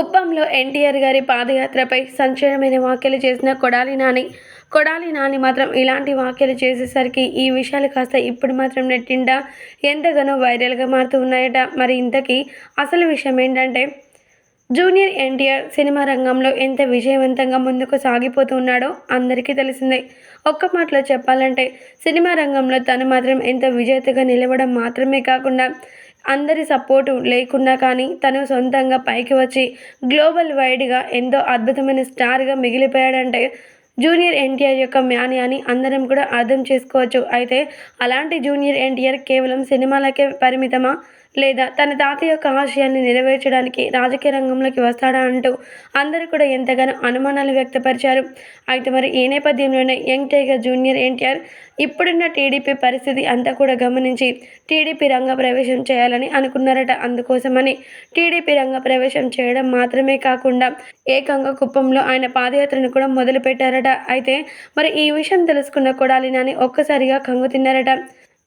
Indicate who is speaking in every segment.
Speaker 1: కుప్పంలో ఎన్టీఆర్ గారి పాదయాత్రపై సంచలనమైన వ్యాఖ్యలు చేసిన కొడాలి నాని. కొడాలి నాని మాత్రం ఇలాంటి వ్యాఖ్యలు చేసేసరికి ఈ విషయాలు కాస్త ఇప్పుడు మాత్రం నెట్టిండా? ఎంతగానో వైరల్గా మారుతూ ఉన్నాయట. మరి ఇంతకీ అసలు విషయం ఏంటంటే జూనియర్ ఎన్టీఆర్ సినిమా రంగంలో ఎంత విజయవంతంగా ముందుకు సాగిపోతున్నాడో అందరికీ తెలిసిందే. ఒక్క మాటలో చెప్పాలంటే సినిమా రంగంలో తను మాత్రం ఎంత విజేతగా నిలవడం మాత్రమే కాకుండా అందరి సపోర్టు లేకున్నా కానీ తను సొంతంగా పైకి వచ్చి గ్లోబల్ వైడ్గా ఎంతో అద్భుతమైన స్టార్గా మిగిలిపోయాడంటే జూనియర్ ఎన్టీఆర్ యొక్క మ్యాని అని అందరం కూడా అర్థం చేసుకోవచ్చు. అయితే అలాంటి జూనియర్ ఎన్టీఆర్ కేవలం సినిమాలకే పరిమితమా? లేదా తన తాత యొక్క ఆశయాన్ని నెరవేర్చడానికి రాజకీయ రంగంలోకి వస్తాడా అంటూ అందరూ కూడా ఎంతగానో అనుమానాలు వ్యక్తపరిచారు. అయితే మరి ఈ నేపథ్యంలోనే యంగ్ టైగర్ జూనియర్ ఎన్టీఆర్ ఇప్పుడున్న టీడీపీ పరిస్థితి అంతా కూడా గమనించి టీడీపీ రంగ ప్రవేశం చేయాలని అనుకున్నారట. అందుకోసమని టీడీపీ రంగ ప్రవేశం చేయడం మాత్రమే కాకుండా ఏకంగా కుప్పంలో ఆయన పాదయాత్రను కూడా మొదలుపెట్టారట. అయితే మరి ఈ విషయం తెలుసుకున్న కొడాలి నాని ఒక్కసారిగా కంగు తిన్నారట.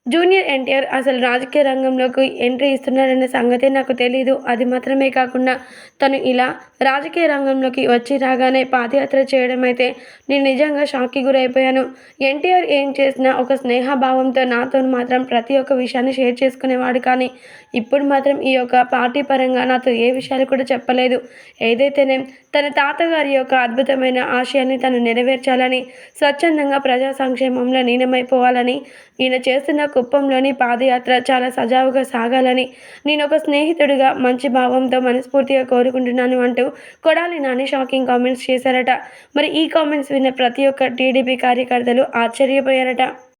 Speaker 1: జూనియర్ ఎన్టీఆర్ అసలు రాజకీయ రంగంలోకి ఎంట్రీ ఇస్తున్నాడనే సంగతే నాకు తెలీదు. అది మాత్రమే కాకుండా తను ఇలా రాజకీయ రంగంలోకి వచ్చి రాగానే పాదయాత్ర చేయడం అయితే నేను నిజంగా షాక్కి గురైపోయాను. ఎన్టీఆర్ ఏం చేసినా ఒక స్నేహభావంతో నాతో మాత్రం ప్రతి ఒక్క విషయాన్ని షేర్ చేసుకునేవాడు కానీ ఇప్పుడు మాత్రం ఈ యొక్క పార్టీ పరంగా నాతో ఏ విషయాలు కూడా చెప్పలేదు. ఏదైతేనే తన తాతగారి యొక్క అద్భుతమైన ఆశయాన్ని తను నెరవేర్చాలని స్వచ్ఛందంగా ప్రజా సంక్షేమంలో లీనమైపోవాలని ఈయన చేస్తున్న కుప్పంలోని పాదయాత్ర చాలా సజావుగా సాగాలని నేను ఒక స్నేహితుడిగా మంచి భావంతో మనస్ఫూర్తిగా కోరుకుంటున్నాను అంటూ కొడాలి నాని షాకింగ్ కామెంట్స్ చేశారట. మరి ఈ కామెంట్స్ విన్న ప్రతి ఒక్క టీడీపీ కార్యకర్తలు ఆశ్చర్యపోయారట.